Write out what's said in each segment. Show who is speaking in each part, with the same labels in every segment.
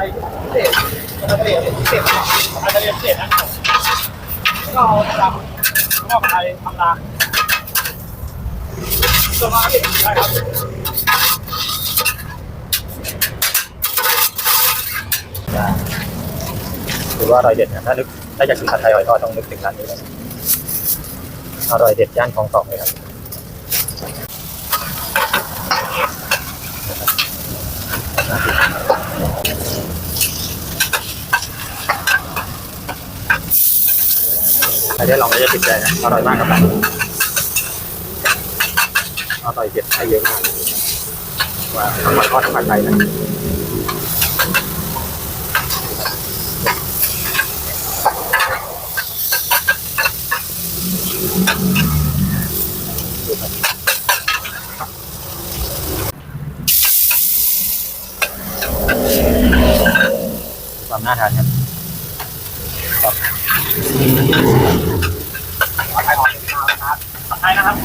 Speaker 1: ลพิเศษอาจจะเรียนพิเศษนะก็เอาทำก็ไทยทำนาสมากที่ใช่ครับ
Speaker 2: ถือว่าอร่อยเด็ดนะถ้านึกถ้าอยากกินผัดไทยหอยทอดต้องนึกถึงร้านนี้เลยอร่อยเด็ดย่านคลองสองเลยครับ ใครได้ลองแล้วจะติดใจนะอร่อยมากครับร้านนี้อร่อยเด็ดให้เยอะมากว่าทั้งหอยทอดทั้งผัดไทยนะความน่าทานครับ
Speaker 1: ผัดไทยหอยนาวนะครับ ไทยนะครับ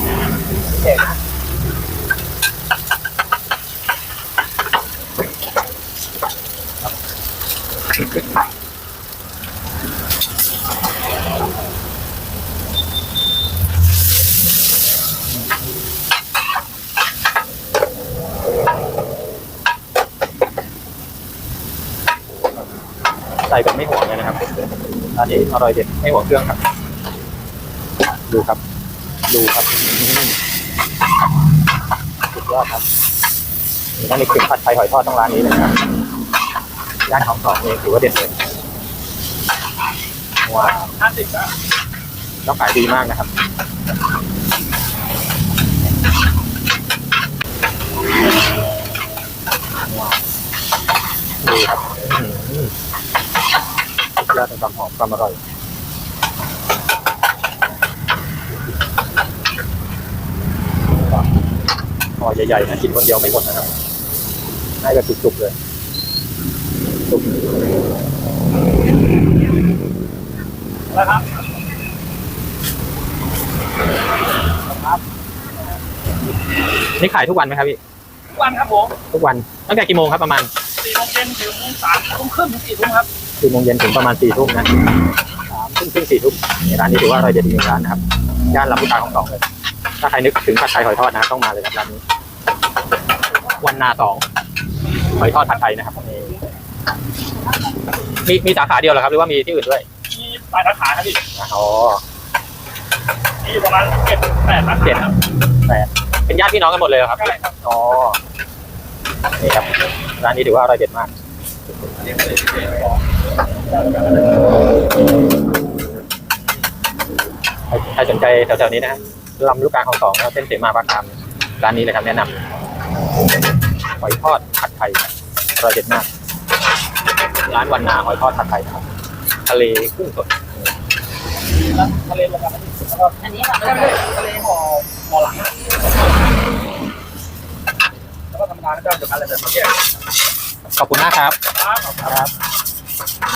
Speaker 2: ใส่แบบไม่ห่วงเลยนะครับร้านนี้อร่อยเด็ดไม่ห่วงเครื่องครับ ดูครับ ดูครับสุดยอดครับนี่ต้องมีกลิ่นผัดไทยหอยทอดต้องร้านนี้เลยนะครับย่านของสองเองถือว่าเด็ดเลยว้าว
Speaker 1: ห้าสิบนะ
Speaker 2: แล้วขายดีมากนะครับดูครับอื้อหือสุดยอดในความหอมความอร่อย ห่อใหญ่ๆนะกินคนเดียวไม่หมดนะครับให้แบบจุกๆเลยจุก
Speaker 1: นะครับ
Speaker 2: นี่ขายทุกวันไหมครับพี่
Speaker 1: ทุกวันครับผม
Speaker 2: ทุกวันตั้งแต่กี่โมงครับประมาณ
Speaker 1: สี่โมงเย็นถึงสามทุ่มครึ่งถึงสี่ทุ่มครับ
Speaker 2: สี่โมงเย็นถึงประมาณสี่ทุ่มนะสามทุ่มครึ่งสี่ทุ่มนี่ร้านนี้ถือว่าอร่อยเด็ดอีกหนึ่งร้านนะครับย่านลำพูกาของสองเลย ถ้าใครนึกถึงผัดไทยหอยทอดนะครับต้องมาเลยครับร้านนี้ วันนาสองหอยทอดผัดไทยนะครับนี่มีมีสาขาเดียวเหรอครับ หรือว่ามีที่อื่นด้วย
Speaker 1: มีปลายสาขาครับพี่
Speaker 2: อ๋อ
Speaker 1: มีอยู่ประมาณเจ็ดแปดสาขา
Speaker 2: เจ็ด
Speaker 1: ครับ
Speaker 2: แปดเป็นญาติพี่น้องกันหมดเลยเหรอครับ
Speaker 1: ใช่ครับ
Speaker 2: อ๋อนี่ครับร้านนี้ถือว่าอร่อยเด็ดมาก
Speaker 1: อันนี้เป็นพิเศษของ
Speaker 2: ใครใครสนใจแถวๆนี้นะฮะ ลำลูกกาของสองเส้นเสมาปากคามร้านนี้เลยครับแนะนำหอยทอดผัดไทยอร่อยเด็ดมาก ร้านวันนาหอยทอดผัดไทยครับทะเลกุ้งสด
Speaker 1: ทะเลรวมกันนะพี่แล้วก็
Speaker 3: อันนี้ค่ะ
Speaker 1: ทะเลห่อห่อหลังแล้วก็ธรรมดาก็จะเป็นอะไรแบบนี้
Speaker 2: ขอบคุณมากครับ
Speaker 1: ครับ
Speaker 2: ครับ